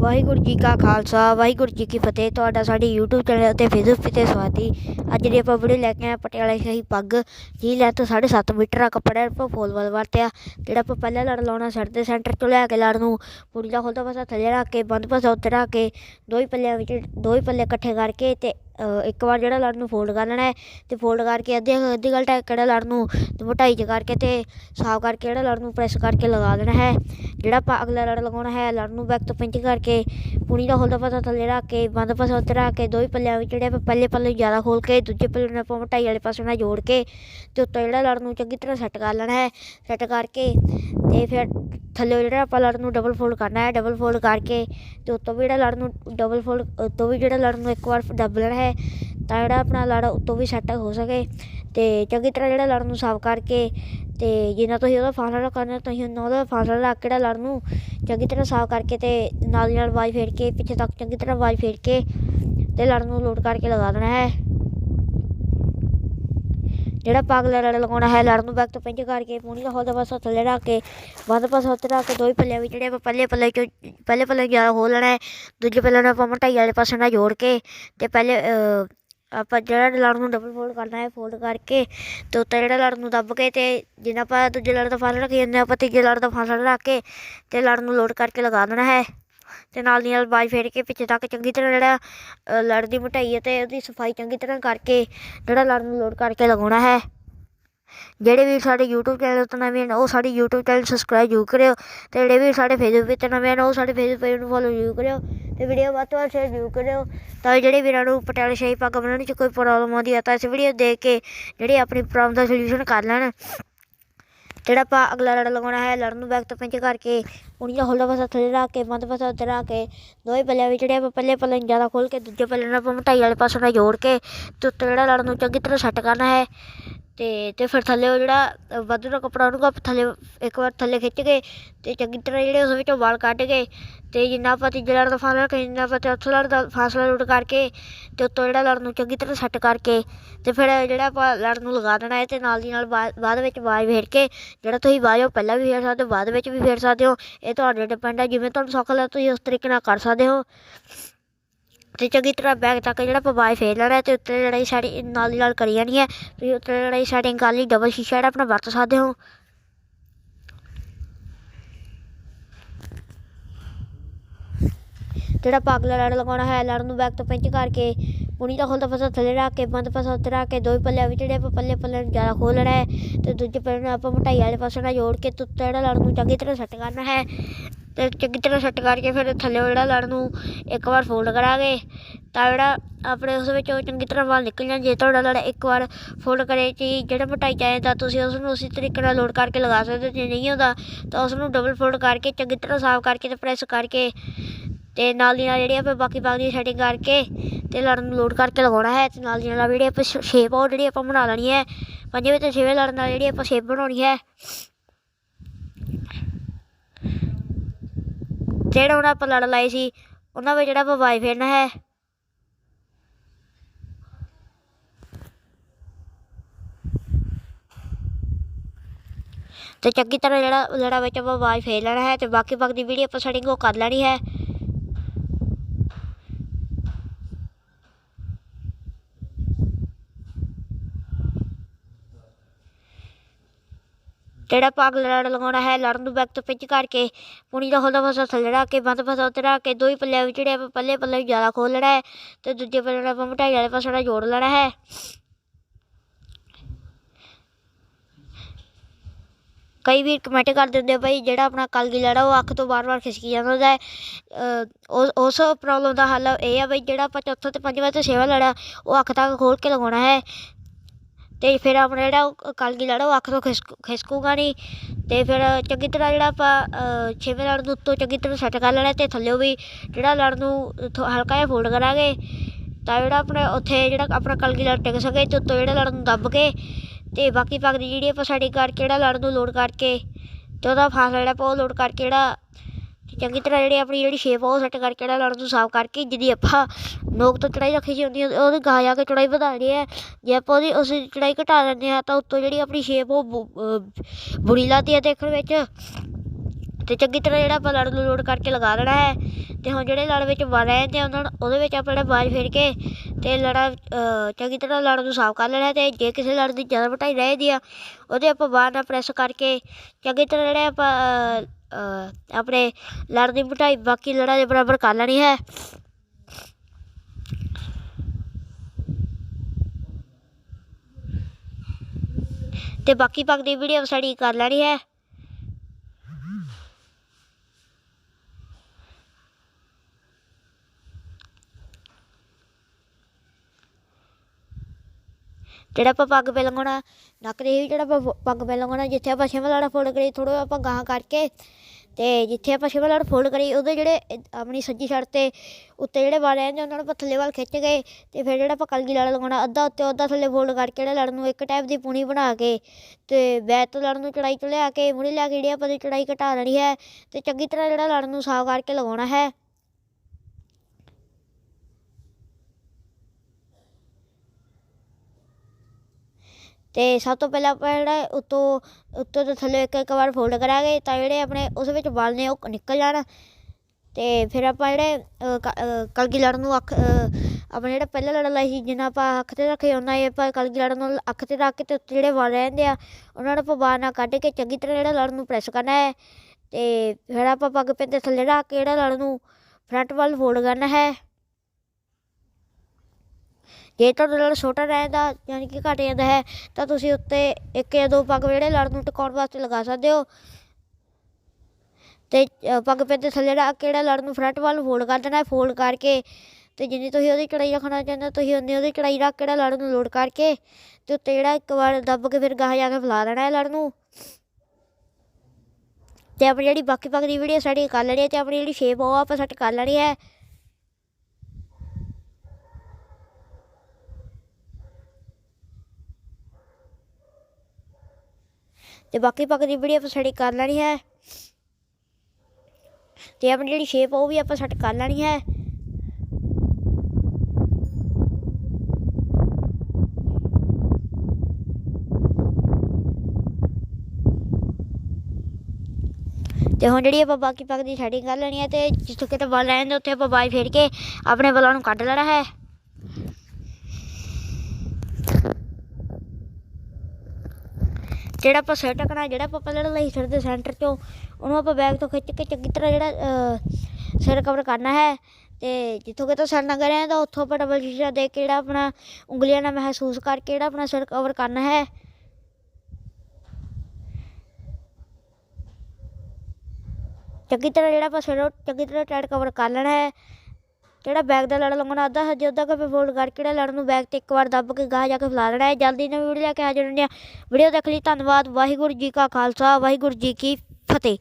ਵਾਹਿਗੁਰੂ ਜੀ ਕਾ ਖਾਲਸਾ, ਵਾਹਿਗੁਰੂ ਜੀ ਕੀ ਫਤਿਹ। ਤੁਹਾਡਾ ਸਾਡੇ YouTube ਚੈਨਲ ਅਤੇ Facebook ਤੇ ਸਵਾਗਤ ਹੈ ਅੱਜ ਦੀ ਆਪਾਂ ਵੀਡੀਓ ਲੈ ਕੇ ਆਏ ਪਟਿਆਲੇ ਪਟਿਆਲਾ ਸ਼ਾਹੀ ਪੱਗ, ਜੀ ਲੈ ਤੋਂ 7.5 ਮੀਟਰ ਆ ਕੱਪੜਾ ਆਪਾਂ ਫੋਲ ਵਾਲ ਵਰਤਿਆ। ਜਿਹੜਾ ਆਪਾਂ ਪਹਿਲਾਂ ਲੜ ਲਾਉਣਾ ਸੜ ਦੇ ਸੈਂਟਰ ਤੋਂ ਲੈ ਕੇ ਲੜ ਨੂੰ, ਪੂਰੀ ਦਾ ਖੋਲਦਾ ਪਾਸਾ ਥੱਲੇ ਰੱਖ ਕੇ, ਬੰਦ ਪਾਸਾ ਉੱਤੇ ਰੱਖ ਕੇ, ਦੋ ਹੀ ਪੱਲਿਆਂ ਵਿੱਚ, ਦੋ ਹੀ ਪੱਲੇ ਇਕੱਠੇ ਕਰਕੇ ਤੇ ਇੱਕ ਵਾਰ ਜਿਹੜਾ ਲੜ ਨੂੰ ਫੋਲਡ ਕਰ ਲੈਣਾ ਹੈ ਤੇ ਫੋਲਡ ਕਰਕੇ ਅੱਧੀ ਅੱਧੀ ਗੱਲ ਟੈਕ ਕਿਹੜਾ ਲੜ ਨੂੰ, ਤੇ ਮੋਟਾਈ ਚ ਕਰਕੇ ਤੇ ਸਾਫ਼ ਕਰਕੇ ਜਿਹੜਾ ਲੜ ਨੂੰ ਪ੍ਰੈਸ ਕਰਕੇ ਲਗਾ ਦੇਣਾ ਹੈ। ਜਿਹੜਾ ਆਪਾਂ ਅਗਲਾ ਲੜ ਲਗਾਉਣਾ ਹੈ ਲੜ ਨੂੰ ਬੈਕ ਤੋਂ ਪਿੰਚ ਕਰਕੇ ਪੂਣੀ ਦਾ ਖੋਲਦਾ ਪਾਸਾ ਥੱਲੇ ਰੱਖ ਕੇ, ਬੰਦ ਪਾਸੇ ਉੱਤੇ ਰੱਖ ਕੇ, ਦੋ ਹੀ ਪੱਲਿਆਂ ਵਿੱਚ ਜਿਹੜੇ ਆਪਾਂ ਪਹਿਲੇ ਪੱਲੇ ਜ਼ਿਆਦਾ ਖੋਲ ਕੇ, ਦੂਜੇ ਪੱਲੇ ਨੂੰ ਆਪਾਂ ਮੋਟਾਈ ਵਾਲੇ ਪਾਸੇ ਨਾਲ ਜੋੜ ਕੇ ਤੇ ਉੱਤੋਂ ਜਿਹੜਾ ਲੜ ਨੂੰ ਚੰਗੀ ਤਰ੍ਹਾਂ ਸੈੱਟ ਕਰ ਲੈਣਾ ਹੈ। ਸੈੱਟ ਕਰਕੇ ਤੇ ਫਿਰ ਥੱਲੇ ਜਿਹੜਾ ਆਪਾਂ ਲੜ ਨੂੰ ਡਬਲ ਫੋਲਡ ਕਰਨਾ ਹੈ ਡਬਲ ਫੋਲਡ ਕਰਕੇ ਤੇ ਉੱਤੋਂ ਵੀ ਜਿਹੜਾ ਲੜ ਨੂੰ ਡਬਲ ਫੋਲਡ ਉੱਤੋਂ ਵੀ ਜਿਹੜਾ ਲੜ ਨੂੰ ਇੱਕ ਵਾਰ ਦੱਬ ਲੈਣਾ ਹੈ, ਤਾਂ ਜਿਹੜਾ ਆਪਣਾ ਲੜ ਉੱਤੋਂ ਵੀ ਸੈੱਟ ਹੋ ਸਕੇ ਤੇ ਚੰਗੀ ਤਰ੍ਹਾਂ ਜਿਹੜਾ ਲੜ ਨੂੰ ਸਾਫ਼ ਕਰਕੇ ਤੇ ਜਿੰਨਾ ਤੁਸੀਂ ਉਹਦਾ ਫਾਸਲਾ ਕਰਨਾ ਤੁਸੀਂ ਉਹਨਾਂ ਉਹਦਾ ਫਾਸਲਾ ਰੱਖ ਕੇ ਲੜ ਨੂੰ ਚੰਗੀ ਤਰ੍ਹਾਂ ਸਾਫ਼ ਕਰਕੇ ਤੇ ਨਾਲ ਦੀ ਨਾਲ ਵਾਜ ਫੇਰ ਕੇ, ਪਿੱਛੇ ਤੱਕ ਚੰਗੀ ਤਰ੍ਹਾਂ ਵਾਜ ਫੇਰ ਕੇ ਤੇ ਲੜ ਨੂੰ ਲੋਡ ਕਰਕੇ ਲਗਾ ਦੇਣਾ ਹੈ। ਜਿਹੜਾ ਪਾਗਲਾ ਲੜ ਲਗਾਉਣਾ ਹੈ ਲੜ ਨੂੰ ਬੈਕ ਤੋਂ ਪਿੰਚ ਕਰਕੇ ਪੂਣੀ ਦਾ ਹੋਲਦਾ ਪਾਸਾ ਥੱਲੇ ਰੱਖ ਕੇ ਬੰਦ ਪਾਸਾ ਉੱਤੇ ਰੱਖ ਕੇ ਦੋ ਹੀ ਪੱਲਿਆਂ ਵਿੱਚ ਜਿਹੜੇ ਆਪਾਂ ਪਹਿਲੇ ਪੱਲੇ ਚੋਂ ਪਹਿਲੇ ਪੱਲੇ ਨੂੰ ਜ਼ਿਆਦਾ ਹੋ ਲੈਣਾ ਹੈ ਦੂਜੇ ਪੱਲੇ ਨੂੰ ਆਪਾਂ ਮਟਾਈ ਵਾਲੇ ਪਾਸੇ ਨਾਲ ਜੋੜ ਕੇ ਤੇ ਪਹਿਲੇ ਆਪਾਂ ਜਿਹੜਾ ਲੜ ਨੂੰ ਡਬਲ ਫੋਲਡ ਕਰਨਾ ਹੈ ਫੋਲਡ ਕਰਕੇ ਤੇ ਉੱਤੇ ਜਿਹੜਾ ਲੜ ਨੂੰ ਦੱਬ ਕੇ ਤੇ ਜਿੰਨਾ ਆਪਾਂ ਦੂਜੇ ਲੜ ਦਾ ਫਾਸਲਾ ਰੱਖੀ ਜਾਂਦੇ ਹਾਂ, ਆਪਾਂ ਤੀਜੇ ਲੜ ਦਾ ਫਾਸਲਾ ਰੱਖ ਕੇ ਤੇ ਲੜ ਨੂੰ ਲੋਡ ਕਰਕੇ ਲਗਾ ਦੇਣਾ ਹੈ। ਤੇ ਨਾਲ ਦੀ ਨਾਲ ਬਾਜ ਫੇਰ ਕੇ ਪਿੱਛੇ ਤੱਕ ਚੰਗੀ ਤਰ੍ਹਾਂ ਜਿਹੜਾ ਲੜ ਦੀ ਮੋਟਾਈ ਹੈ ਤੇ ਉਹਦੀ ਸਫ਼ਾਈ ਚੰਗੀ ਤਰ੍ਹਾਂ ਕਰਕੇ ਜਿਹੜਾ ਲੜ ਨੂੰ ਲੋਡ ਕਰਕੇ ਲਗਾਉਣਾ ਹੈ। ਜਿਹੜੇ ਵੀ ਸਾਡੇ YouTube ਚੈਨਲ ਤੋਂ ਨਵੇਂ ਨੇ, ਉਹ ਸਾਡੇ YouTube ਚੈਨਲ ਸਬਸਕ੍ਰਾਈਬ ਜ਼ਰੂਰ ਕਰਿਓ ਤੇ ਜਿਹੜੇ ਵੀ ਸਾਡੇ Facebook ਤੇ ਨਵੇਂ ਨੇ, ਉਹ ਸਾਡੇ Facebook ਪੇਜ ਨੂੰ ਫੋਲੋ ਜ਼ਰੂਰ ਕਰਿਓ ਤੇ ਵੀਡੀਓ ਵੱਧ ਤੋਂ ਵੱਧ ਸ਼ੇਅਰ ਜ਼ਰੂਰ ਕਰਿਓ ਤਾਂ ਕਿ ਜਿਹੜੇ ਵੀਰਾਂ ਨੂੰ ਪਟਿਆਲਾ ਸ਼ਾਹੀ ਪੱਗ ਬਣਾਉਣ 'ਚ ਕੋਈ ਪ੍ਰੋਬਲਮ ਆਉਂਦੀ ਹੈ ਤਾਂ ਇਸ ਵੀਡੀਓ ਦੇਖ ਕੇ ਜਿਹੜੀ ਆਪਣੀ ਪ੍ਰੋਬਲਮ ਦਾ ਸੋਲੂਸ਼ਨ ਕਰ ਲੈਣ। ਜਿਹੜਾ ਆਪਾਂ ਅਗਲਾ ਲੜ ਲਗਾਉਣਾ ਹੈ, ਲੜਨ ਨੂੰ ਬੈਕ ਤੋਂ ਪਿੰਚ ਕਰਕੇ ਉਣੀ ਦਾ ਹੋਲਦਾ ਪਾਸਾ ਥੱਲੇ ਰੱਖ ਕੇ ਬੰਦ ਪਾਸਾ ਉੱਤੇ ਰੱਖ ਕੇ, ਦੋਵੇਂ ਪੱਲਿਆਂ ਵਿੱਚ ਜਿਹੜੇ ਆਪਾਂ ਪਹਿਲੇ ਪੱਲੇ ਜ਼ਿਆਦਾ ਖੋਲ ਕੇ, ਦੂਜੇ ਪੱਲੇ ਨਾਲ ਆਪਾਂ ਮੋਟਾਈ ਵਾਲੇ ਪਾਸੇ ਨਾਲ ਜੋੜ ਕੇ, ਤੇ ਉੱਤੇ ਜਿਹੜਾ ਲੜਨ ਨੂੰ ਚੰਗੀ ਤਰ੍ਹਾਂ ਸੈੱਟ ਕਰਨਾ ਹੈ। ਤੇ ਤੇ ਫਿਰ ਥੱਲੇ ਉਹ ਜਿਹੜਾ ਅ, ਵਾਧੂ ਦਾ ਕੱਪੜਾ ਉਹਨੂੰ ਆਪਾਂ ਥੱਲੇ ਇੱਕ ਵਾਰ ਥੱਲੇ ਖਿੱਚ ਕੇ ਤੇ ਚੰਗੀ ਤਰ੍ਹਾਂ ਜਿਹੜੇ ਉਸ ਵਿੱਚੋਂ ਵਾਲ ਕੱਢ ਕੇ ਤੇ ਜਿੰਨਾ ਆਪਾਂ ਤੀਜੇ ਲੜ ਦਾ ਫਾਸਲਾ ਰੱਖਿਆ ਜਿੰਨਾ ਆਪਾਂ ਚੌਥੇ ਲੜ ਦਾ ਫਾਸਲਾ ਲੁੱਟ ਕਰਕੇ ਤੇ ਉੱਤੋਂ ਜਿਹੜਾ ਲੜ ਨੂੰ ਚੰਗੀ ਤਰ੍ਹਾਂ ਸੈੱਟ ਕਰਕੇ ਤੇ ਫਿਰ ਜਿਹੜਾ ਆਪਾਂ ਲੜ ਨੂੰ ਲਗਾ ਦੇਣਾ ਹੈ ਤੇ ਨਾਲ ਦੀ ਨਾਲ ਬਾਅਦ ਵਿੱਚ ਬਾਜ ਫੇਰ ਕੇ ਜਿਹੜਾ ਤੁਸੀਂ ਬਾਜ ਉਹ ਪਹਿਲਾਂ ਵੀ ਫੇਰ ਸਕਦੇ ਹੋ ਬਾਅਦ ਵਿੱਚ ਵੀ ਫੇਰ ਸਕਦੇ ਹੋ ਇਹ ਤੁਹਾਡੇ ਡਿਪੈਂਡ ਹੈ ਜਿਵੇਂ ਤੁਹਾਨੂੰ ਸੌਖਾ ਲੱਗਦਾ ਤੁਸੀਂ ਉਸ ਤਰੀਕੇ ਨਾਲ ਕਰ ਸਕਦੇ ਹੋ। ਤੇ ਚੰਗੀ ਤਰ੍ਹਾਂ ਬੈਗ ਤੱਕ ਜਿਹੜਾ ਆਪਾਂ ਬਾਜ ਫੇਰ ਲੈਣਾ ਹੈ ਤੇ ਉੱਤੇ ਲੜਾਈ ਸਾਡੀ ਨਾਲ ਦੀ ਨਾਲ ਕਰੀ ਜਾਣੀ ਹੈ। ਤੁਸੀਂ ਉੱਤੇ ਲੜਾਈ ਸਾਡੀ ਗੱਲ ਲਈ ਡਬਲ ਸ਼ੀਸ਼ਾ ਜਿਹੜਾ ਆਪਣਾ ਵਰਤ ਸਕਦੇ ਹੋ। ਜਿਹੜਾ ਪਾਗਲਾ ਲੜ ਲਗਾਉਣਾ ਹੈ ਲੜ ਨੂੰ ਬੈਕ ਤੋਂ ਪਿੰਚ ਕਰਕੇ ਪੁਣੀ ਦਾ ਖੋਲਦਾ ਪਾਸਾ ਥੱਲੇ ਰੱਖ ਕੇ, ਬੰਦ ਪਾਸਾ ਉੱਤੇ ਰੱਖ ਕੇ, ਦੋ ਹੀ ਪੱਲਿਆਂ ਵਿੱਚ ਜਿਹੜੇ ਆਪਾਂ ਪੱਲੇ ਪੱਲੇ ਨੂੰ ਜ਼ਿਆਦਾ ਖੋਲ ਲੈਣਾ ਹੈ ਤੇ ਦੂਜੇ ਪੱਲੇ ਨੂੰ ਆਪਾਂ ਮੋਟਾਈ ਵਾਲੇ ਪਾਸੇ ਨਾਲ ਜੋੜ ਕੇ ਤੇ ਜਿਹੜਾ ਲੜ ਨੂੰ ਚੰਗੀ ਤਰ੍ਹਾਂ ਸੈੱਟ ਕਰਨਾ ਹੈ। ਤੇ ਚੰਗੀ ਤਰ੍ਹਾਂ ਸੈੱਟ ਕਰਕੇ ਫਿਰ ਥੱਲੇ ਜਿਹੜਾ ਲੜ ਨੂੰ ਇੱਕ ਵਾਰ ਫੋਲਡ ਕਰਾਂਗੇ ਤਾਂ ਜਿਹੜਾ ਆਪਣੇ ਉਸ ਵਿੱਚੋਂ ਚੰਗੀ ਤਰ੍ਹਾਂ ਵਾਲ ਨਿਕਲ ਜਾਣ, ਜੇ ਤੁਹਾਡਾ ਲੜ ਇੱਕ ਵਾਰ ਫੋਲਡ ਕਰੇ ਕਿ ਜਿਹੜਾ ਮੋਟਾਈ ਚਾਹੇ ਤਾਂ ਤੁਸੀਂ ਉਸ ਨੂੰ ਉਸੇ ਤਰੀਕੇ ਨਾਲ ਲੋਡ ਕਰਕੇ ਲਗਾ ਸਕਦੇ ਹੋ। ਜੇ ਨਹੀਂ ਹੁੰਦਾ ਤਾਂ ਉਸ ਨੂੰ ਡਬਲ ਫੋਲਡ ਕਰਕੇ ਚੰਗੀ ਤਰ੍ਹਾਂ ਸਾਫ਼ ਕਰਕੇ ਤੇ ਪ੍ਰੈਸ ਕਰਕੇ ਤੇ ਨਾਲ ਦੀ ਨਾਲ ਜਿਹੜੀ ਆਪਾਂ ਬਾਕੀ ਬਾਕੀ ਦੀ ਸੈਟਿੰਗ ਕਰਕੇ ਤੇ ਲੜਨ ਨੂੰ ਲੋਡ ਕਰਕੇ ਲਗਾਉਣਾ ਹੈ ਤੇ ਨਾਲ ਦੀ ਨਾਲ ਜਿਹੜੀ ਆਪਾਂ ਸ਼ੇਪ ਉਹ ਜਿਹੜੀ ਆਪਾਂ ਬਣਾ ਲੈਣੀ ਹੈ, ਪੰਜਵੇਂ ਤੇ ਛੇਵੇਂ ਲੜਨ ਨਾਲ ਜਿਹੜੀ ਆਪਾਂ ਸ਼ੇਪ ਬਣਾਉਣੀ ਹੈ ਜਿਹੜਾ ਉਹਨਾਂ ਆਪਾਂ ਲੜ ਲਾਏ ਸੀ, ਉਹਨਾਂ ਵਿੱਚ ਜਿਹੜਾ ਆਪਾਂ ਵਾਈ ਫੇਰਨਾ ਹੈ। ਤੇ ਚੰਗੀ ਤਰ੍ਹਾਂ ਜਿਹੜਾ ਲੜਾ ਵਿੱਚ ਆਪਾਂ ਵਾਜ ਫੇਰ ਲੈਣਾ ਹੈ ਤੇ ਬਾਕੀ ਬਾਕੀ ਦੀ ਵੀਡੀਓ ਆਪਾਂ ਸੈਟਿੰਗ ਉਹ ਕਰ ਲੈਣੀ ਹੈ। ਜਿਹੜਾ ਪੱਗ ਲੜ ਲਗਾਉਣਾ ਹੈ ਲੜਨ ਨੂੰ ਬੈਕ ਤੋਂ ਪਿੰਚ ਕਰਕੇ ਪੁਣੀ ਦਾ ਹੋਲਦਾ ਪਾਸਾ ਥੱਲੇ ਰੱਖ ਕੇ ਬੰਦ ਪਾਸਾ ਉੱਤੇ ਰੱਖ ਕੇ ਦੋ ਹੀ ਪੱਲਿਆਂ ਵਿੱਚ ਜਿਹੜੇ ਆਪਾਂ ਪੱਲੇ ਪੱਲੇ ਜ਼ਿਆਦਾ ਖੋਲ ਲੈਣਾ ਹੈ ਤੇ ਦੂਜੇ ਪੱਲੇ ਨਾਲ ਆਪਾਂ ਮੋਟਾਈ ਵਾਲੇ ਪਾਸੇ ਨਾਲ ਜੋੜ ਲੈਣਾ ਹੈ। ਕਈ ਵੀਰ ਕਮੈਂਟ ਕਰ ਦਿੰਦੇ ਆ ਬਈ ਜਿਹੜਾ ਆਪਣਾ ਕਲਗੀ ਲੜਾ ਉਹ ਅੱਖ ਤੋਂ ਵਾਰ-ਵਾਰ ਖਿਸਕੀ ਜਾਂਦਾ ਹੈ। ਅ, ਉਸ ਪ੍ਰੋਬਲਮ ਦਾ ਹੱਲ ਇਹ ਆ ਬਈ ਜਿਹੜਾ ਆਪਾਂ ਚੌਥਾ ਤੇ ਪੰਜਵਾਂ ਤੇ ਛੇਵਾਂ ਲੜਾ ਉਹ ਅੱਖ ਤੱਕ ਖੋਲ ਕੇ ਲਗਾਉਣਾ ਹੈ। ਤੇ ਫਿਰ ਆਪਣਾ ਜਿਹੜਾ ਉਹ ਕਲਗੀ ਲੜਾ, ਉਹ ਅੱਖ ਤੋਂ ਖਿਸਕ ਖਿਸਕੂਗਾ ਨਹੀਂ ਤੇ ਫਿਰ ਚੰਗੀ ਤਰ੍ਹਾਂ ਜਿਹੜਾ ਆਪਾਂ ਛੇਵੇਂ ਲੜ ਨੂੰ ਉੱਤੋਂ ਚੰਗੀ ਤਰ੍ਹਾਂ ਸੈੱਟ ਕਰ ਲੈਣਾ ਤੇ ਥੱਲੇੋਂ ਵੀ ਜਿਹੜਾ ਲੜ ਨੂੰ ਥੋ- ਹਲਕਾ ਜਿਹਾ ਫੋਲਡ ਕਰਾਂਗੇ। ਤਾਂ ਜਿਹੜਾ ਆਪਣਾ ਉੱਥੇ ਜਿਹੜਾ ਆਪਣਾ ਕਲਗੀ ਲੜ ਟਿਕ ਸਕੇ ਤੇ ਉੱਤੋਂ ਜਿਹੜਾ ਲੜ ਨੂੰ ਦੱਬ ਕੇ ਤੇ ਬਾਕੀ ਪੱਗ ਦੀ ਜਿਹੜੀ ਆਪਾਂ ਸੈਟਿੰਗ ਕਰਕੇ ਜਿਹੜਾ ਲੜ ਨੂੰ ਲੋਡ ਕਰਕੇ ਤੇ ਉਹਦਾ ਫਾਸਲਾ ਜਿਹੜਾ ਆਪਾਂ ਉਹ ਲੋਡ ਕਰਕੇ ਜਿਹੜਾ ਚੰਗੀ ਤਰ੍ਹਾਂ ਜਿਹੜੀ ਆਪਣੀ ਜਿਹੜੀ ਸ਼ੇਪ ਉਹ ਸੈੱਟ ਕਰਕੇ ਜਿਹੜਾ ਲੜ ਨੂੰ ਸਾਫ਼ ਕਰਕੇ ਜਿਹਦੀ ਆਪਾਂ ਨੋਕ ਤੋਂ ਚੜਾਈ ਰੱਖੀ ਸੀ ਹੁੰਦੀ ਹੈ ਉਹਦੀ ਗਾਹ ਜਾ ਕੇ ਚੜਾਈ ਵਧਾਉਣੀ ਹੈ। ਜੇ ਆਪਾਂ ਉਹਦੀ ਉਸ ਦੀ ਚੜਾਈ ਘਟਾ ਦਿੰਦੇ ਹਾਂ ਤਾਂ ਉੱਤੋਂ ਜਿਹੜੀ ਆਪਣੀ ਸ਼ੇਪ ਉਹ ਬੁ- ਬੁਰੀ ਲੱਗਦੀ ਹੈ ਦੇਖਣ ਵਿੱਚ। ਤੇ ਚੰਗੀ ਤਰ੍ਹਾਂ ਜਿਹੜਾ ਆਪਾਂ ਲੜ ਨੂੰ ਲੋਡ ਕਰਕੇ ਲਗਾ ਦੇਣਾ ਹੈ। ਤੇ ਹੁਣ ਜਿਹੜੇ ਲੜ ਵਿੱਚ ਵਲ ਰਹੇ ਤੇ ਉਹਨਾਂ ਨੂੰ, ਉਹਦੇ ਵਿੱਚ ਆਪਾਂ ਜਿਹੜਾ ਬਾਜ ਫੇਰ ਕੇ ਤੇ ਲੜਾ ਚੰਗੀ ਤਰ੍ਹਾਂ ਲੜ ਨੂੰ ਸਾਫ਼ ਕਰ ਲੈਣਾ ਹੈ ਤੇ ਜੇ ਕਿਸੇ ਲੜ ਦੀ ਜ਼ਿਆਦਾ ਮਟਾਈ ਰਹਿ ਰਹਿਦੀ ਆ, ਉਹਦੇ ਆਪਾਂ ਬਾਹਰ ਨਾਲ ਪ੍ਰੈਸ ਕਰਕੇ ਚੰਗੀ ਤਰ੍ਹਾਂ ਜਿਹੜੇ ਆਪਾਂ ਆਪਣੇ ਲੜ ਦੀ ਮੋਟਾਈ ਬਾਕੀ ਲੜਾਂ ਦੇ ਬਰਾਬਰ ਕਰ ਲੈਣੀ ਹੈ। ਤੇ ਬਾਕੀ ਭਾਗ ਦੀ ਵੀਡੀਓ ਸਾਡੀ ਕਰ ਲੈਣੀ ਹੈ। ਜਿਹੜਾ ਆਪਾਂ ਪੱਗ ਪੇ ਲੰਗਾਉਣਾ ਨੱਕ ਦੇ ਜਿਹੜਾ ਆਪਾਂ ਪੱਗ ਪੇ ਲੰਗਾਉਣਾ ਜਿੱਥੇ ਆਪਾਂ ਛੇਵਾਂ ਲੜਾ ਫੋਲਡ ਕਰੀ ਥੋੜਾ ਆਪਾਂ ਗਾਹਾਂ ਕਰਕੇ ਤੇ ਜਿੱਥੇ ਆਪਾਂ ਛੇਵਾਂ ਲੜ ਫੋਲਡ ਕਰੀ, ਉਹਦੇ ਜਿਹੜੇ ਆਪਣੀ ਸੱਜੀ ਛੜ ਤੇ ਉੱਤੇ ਜਿਹੜੇ ਵਾਲ ਰਹਿੰਦੇ, ਉਹਨਾਂ ਨੂੰ ਆਪਾਂ ਥੱਲੇ ਵੱਲ ਖਿੱਚ ਗਏ ਤੇ ਫਿਰ ਜਿਹੜਾ ਆਪਾਂ ਕਲਗੀ ਲੜ ਲਗਾਉਣਾ ਅੱਧਾ ਉੱਤੇ ਅੱਧਾ ਥੱਲੇ ਫੋਲਡ ਕਰਕੇ ਜਿਹੜਾ ਲੜ ਨੂੰ ਇੱਕ ਟਾਈਪ ਦੀ ਪੂਣੀ ਬਣਾ ਕੇ ਤੇ ਬੈਕ ਤੋਂ ਲੜ ਨੂੰ ਚੜਾਈ ਤੋਂ ਲਿਆ ਕੇ, ਮੁੜੀ ਲਿਆ ਕੇ ਜਿਹੜੀ ਆਪਾਂ ਦੀ ਚੜਾਈ ਘਟਾ ਲੈਣੀ ਹੈ ਤੇ ਚੰਗੀ ਤਰ੍ਹਾਂ ਜਿਹੜਾ ਲੜ ਨੂੰ ਸਾਫ਼ ਕਰਕੇ ਲਗਾਉਣਾ ਹੈ। ਤੇ ਸਭ ਤੋਂ ਪਹਿਲਾਂ ਆਪਾਂ ਜਿਹੜਾ ਉੱਤੋਂ ਉੱਤੋਂ ਤੋਂ ਥੱਲੇ ਇੱਕ ਇੱਕ ਵਾਰ ਫੋਲਡ ਕਰਾਂਗੇ ਤਾਂ ਜਿਹੜੇ ਆਪਣੇ ਉਸ ਵਿੱਚ ਵਾਲ ਨੇ ਉਹ ਨਿਕਲ ਜਾਣ। ਤੇ ਫਿਰ ਆਪਾਂ ਜਿਹੜੇ ਕ- ਕਲਗੀ ਲੜਨ ਨੂੰ ਅੱਖ ਅ, ਜਿਹੜਾ ਪਹਿਲਾਂ ਲੜਨ ਲਈ ਸੀ ਜਿੰਨਾ ਆਪਾਂ ਅੱਖ ਤੇ ਰੱਖੇ ਉਹਨਾਂ ਹੀ ਆਪਾਂ ਕਲਗੀ ਲੜਨ ਨੂੰ ਅੱਖ ਤੇ ਰੱਖ ਕੇ ਤੇ ਉੱਤੇ ਜਿਹੜੇ ਵਾਲ ਰਹਿੰਦੇ ਆ ਉਹਨਾਂ ਨੂੰ ਆਪਾਂ ਬਾਹਰ ਨਾਲ ਕੱਢ ਕੇ ਚੰਗੀ ਤਰ੍ਹਾਂ ਜਿਹੜਾ ਲੜਨ ਨੂੰ ਪ੍ਰੈਸ ਕਰਨਾ ਹੈ। ਤੇ ਫਿਰ ਆਪਾਂ ਪੱਗ ਪੇ ਤੇ ਥੱਲੇ ਰੱਖ ਕੇ ਜਿਹੜਾ ਲੜਨ ਨੂੰ ਫਰੰਟ ਵੱਲ ਫੋਲਡ ਕਰਨਾ ਹੈ। ਜੇ ਤੁਹਾਡਾ ਲੜ ਛੋਟਾ ਰਹਿੰਦਾ, ਯਾਨੀ ਕਿ ਘੱਟ ਜਾਂਦਾ ਹੈ, ਤਾਂ ਤੁਸੀਂ ਉੱਤੇ ਇੱਕ ਜਾਂ ਦੋ ਪੱਗ ਜਿਹੜੇ ਲੜ ਨੂੰ ਟਿਕਾਉਣ ਵਾਸਤੇ ਲਗਾ ਸਕਦੇ ਹੋ। ਤੇ ਪੱਗ ਪੇ ਦੇ ਥੱਲੇ ਰੱਖ ਕਿਹੜਾ ਜਿਹੜਾ ਲੜ ਨੂੰ ਫਰੰਟ ਵੱਲ ਫੋਲਡ ਕਰ ਦੇਣਾ ਹੈ ਫੋਲਡ ਕਰਕੇ ਤੇ ਜਿੰਨੀ ਤੁਸੀਂ ਉਹਦੀ ਕੜਾਈ ਰੱਖਣਾ ਚਾਹੁੰਦੇ ਹੋ, ਤੁਸੀਂ ਉਨੀ ਉਹਦੀ ਚੜਾਈ ਰੱਖ ਕਿਹੜਾ ਜਿਹੜਾ ਲੜ ਨੂੰ ਲੋਡ ਕਰਕੇ ਤੇ ਉੱਤੇ ਜਿਹੜਾ ਇੱਕ ਵਾਰ ਦੱਬ ਕੇ ਫਿਰ ਗਾਹ ਜਾ ਕੇ ਫੈਲਾ ਦੇਣਾ ਹੈ ਲੜ ਨੂੰ। ਤੇ ਆਪਣੀ ਜਿਹੜੀ ਬਾਕੀ ਪੱਗ ਦੀ ਵੀਡੀਓ ਸਾਡੀ ਕਰ ਲੈਣੀ ਹੈ ਤੇ ਆਪਣੀ ਜਿਹੜੀ ਸ਼ੇਪ ਉਹ ਆਪਾਂ ਸੈੱਟ ਕਰ ਲੈਣੀ ਹੈ। ਤੇ ਬਾਕੀ ਪੱਗ ਦੀ ਵੀਡੀਓ ਆਪਾਂ ਸੈੱਟ ਕਰ ਲੈਣੀ ਹੈ। ਤੇ ਆਪਣੀ ਜਿਹੜੀ ਸ਼ੇਪ ਉਹ ਵੀ ਆਪਾਂ ਸੈੱਟ ਕਰ ਲੈਣੀ ਹੈ। ਤੇ ਹੁਣ ਜਿਹੜੀ ਆਪਾਂ ਬਾਕੀ ਪੱਗ ਦੀ ਸੈਟਿੰਗ ਕਰ ਲੈਣੀ ਹੈ ਤੇ ਜਿੱਥੋਂ ਕਿਤੇ ਵਾਲ ਰਹਿੰਦੇ ਉੱਥੇ ਆਪਾਂ ਬਾਈ ਫੇਰ ਕੇ ਆਪਣੇ ਵਾਲਾਂ ਨੂੰ ਕੱਢ ਲੈਣਾ ਹੈ। ਜਿਹੜਾ ਆਪਾਂ ਸਿਰ ਟਕਣਾ ਜਿਹੜਾ ਆਪਾਂ ਪਹਿਲਾਂ ਲਈ ਸਿਰ ਦੇ ਸੈਂਟਰ ਚੋਂ, ਉਹਨੂੰ ਆਪਾਂ ਬੈਗ ਤੋਂ ਖਿੱਚ ਕੇ ਚੰਗੀ ਤਰ੍ਹਾਂ ਜਿਹੜਾ ਸਿਰ ਕਵਰ ਕਰਨਾ ਹੈ ਤੇ ਜਿੱਥੋਂ ਕਿਤੋਂ ਸਿਰ ਲੰਘ ਰਿਹਾ ਤਾਂ ਉੱਥੋਂ ਆਪਾਂ ਡਬਲ ਸ਼ੀਸ਼ਾ ਦੇ ਕੇ ਜਿਹੜਾ ਆਪਣਾ ਉਂਗਲੀਆਂ ਨਾਲ ਮਹਿਸੂਸ ਕਰਕੇ ਜਿਹੜਾ ਆਪਣਾ ਸਿਰ ਕਵਰ ਕਰਨਾ ਹੈ। ਚੰਗੀ ਤਰ੍ਹਾਂ ਜਿਹੜਾ ਆਪਾਂ ਸਿਰ ਉਹ ਚੰਗੀ ਤਰ੍ਹਾਂ ਟਾਈਟ ਕਵਰ ਕਰ ਲੈਣਾ ਹੈ। ਜਿਹੜਾ ਬੈਗ ਦਾ ਲੜਾ ਲੰਘਣਾ ਅੱਧਾ, ਹਜੇ ਅੱਧਾ ਕੁ ਫੋਲਡ ਕਰਕੇ ਜਿਹੜਾ ਲੜ ਨੂੰ ਬੈਗ ਤੇ ਇੱਕ ਵਾਰ ਦੱਬ ਕੇ ਗਾਹ ਜਾ ਕੇ ਫੈਲਾ ਲੈਣਾ ਹੈ। ਜਲਦੀ ਨਵੀਂ ਵੀਡੀਓ ਲੈ ਕੇ ਹਾਜ਼ਰ ਹੁੰਦੇ ਹਾਂ। ਵੀਡੀਓ ਦੇਖ ਲਈ, ਧੰਨਵਾਦ। ਵਾਹਿਗੁਰੂ ਜੀ ਕਾ ਖਾਲਸਾ, ਵਾਹਿਗੁਰੂ ਜੀ ਕੀ ਫਤਿਹ।